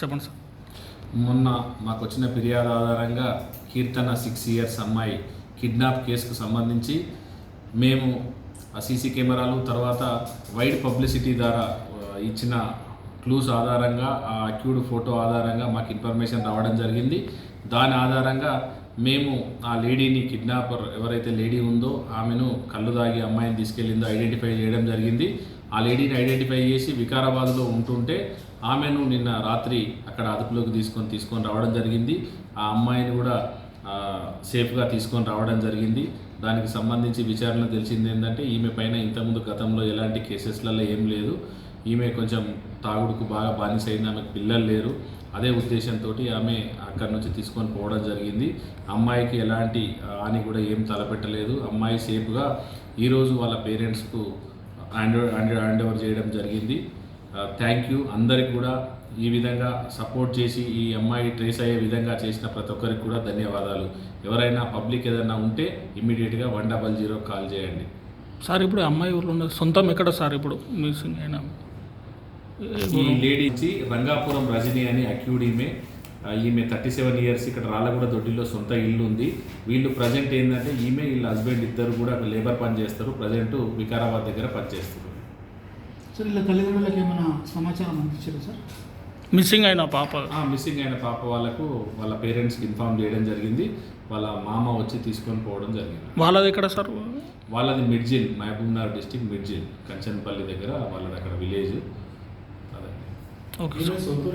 చెప్పండి సార్. మొన్న మాకు వచ్చిన ఫిర్యాదు ఆధారంగా కీర్తన సిక్స్ ఇయర్స్ అమ్మాయి కిడ్నాప్ కేసుకు సంబంధించి మేము ఆ సీసీ కెమెరాలు తర్వాత వైడ్ పబ్లిసిటీ ద్వారా ఇచ్చిన క్లూస్ ఆధారంగా ఆ అక్యూడ్ ఫోటో ఆధారంగా మాకు ఇన్ఫర్మేషన్ రావడం జరిగింది. దాని ఆధారంగా మేము ఆ లేడీని కిడ్నాపర్ ఎవరైతే లేడీ ఉందో ఆమెను కళ్ళు దాగి అమ్మాయిని తీసుకెళ్ళిందో ఐడెంటిఫై చేయడం జరిగింది. ఆ లేడీని ఐడెంటిఫై చేసి వికారాబాద్లో ఉంటుంటే ఆమెను నిన్న రాత్రి అక్కడ అదుపులోకి తీసుకొని తీసుకొని రావడం జరిగింది. ఆ అమ్మాయిని కూడా సేఫ్గా తీసుకొని రావడం జరిగింది. దానికి సంబంధించి విచారణ తెలిసింది ఏంటంటే ఈమె పైన ఇంతకుముందు గతంలో ఎలాంటి కేసెస్లలో ఏం లేదు. ఈమె కొంచెం తాగుడుకు బాగా బానిస అయింది ఆమెకు పిల్లలు లేరు. అదే ఉద్దేశంతో ఆమె అక్కడి నుంచి తీసుకొని పోవడం జరిగింది. అమ్మాయికి ఎలాంటి హాని కూడా ఏం తలపెట్టలేదు. అమ్మాయి సేఫ్గా ఈరోజు వాళ్ళ పేరెంట్స్కు హ్యాండ్ హ్యాండ్ హ్యాండ్ ఓవర్ చేయడం జరిగింది. థ్యాంక్ యూ అందరికి కూడా ఈ విధంగా సపోర్ట్ చేసి ఈ అమ్మాయి ట్రేస్ అయ్యే విధంగా చేసిన ప్రతి ఒక్కరికి కూడా ధన్యవాదాలు. ఎవరైనా పబ్లిక్ ఏదైనా ఉంటే ఇమీడియట్గా వన్ డబల్ జీరో కాల్ చేయండి. సార్ ఇప్పుడు అమ్మాయి ఊర్లో ఉన్న సొంతం ఎక్కడ సార్ ఇప్పుడు? మిస్సింగ్ అయినా ఈ లేడీ రంగాపురం రజని అని అక్యూడ్ ఈమె. ఈమె థర్టీ సెవెన్ ఇయర్స్ ఇక్కడ రాళ్ళగూడ దొడ్డిలో సొంత ఇల్లు ఉంది. వీళ్ళు ప్రజెంట్ ఏంటంటే ఈమె వీళ్ళ హస్బెండ్ ఇద్దరు కూడా లేబర్ పని చేస్తారు. ప్రజెంట్ వికారాబాద్ దగ్గర పనిచేస్తారు సార్ ఇలా తల్లిదండ్రులకు ఏమైనా సమాచారం అందించారు సార్? మిస్సింగ్ అయిన పాప. ఆ మిస్సింగ్ అయిన పాప వాళ్ళకు వాళ్ళ పేరెంట్స్కి ఇన్ఫామ్ చేయడం జరిగింది. వాళ్ళ మామ వచ్చి తీసుకొని పోవడం జరిగింది. వాళ్ళది ఎక్కడ సార్? వాళ్ళది మిడ్జిల్ మహబూబ్నగర్ డిస్టిక్ మిడ్జిల్ కంచన్పల్లి దగ్గర వాళ్ళది అక్కడ విలేజ్. అదే. Okay sir.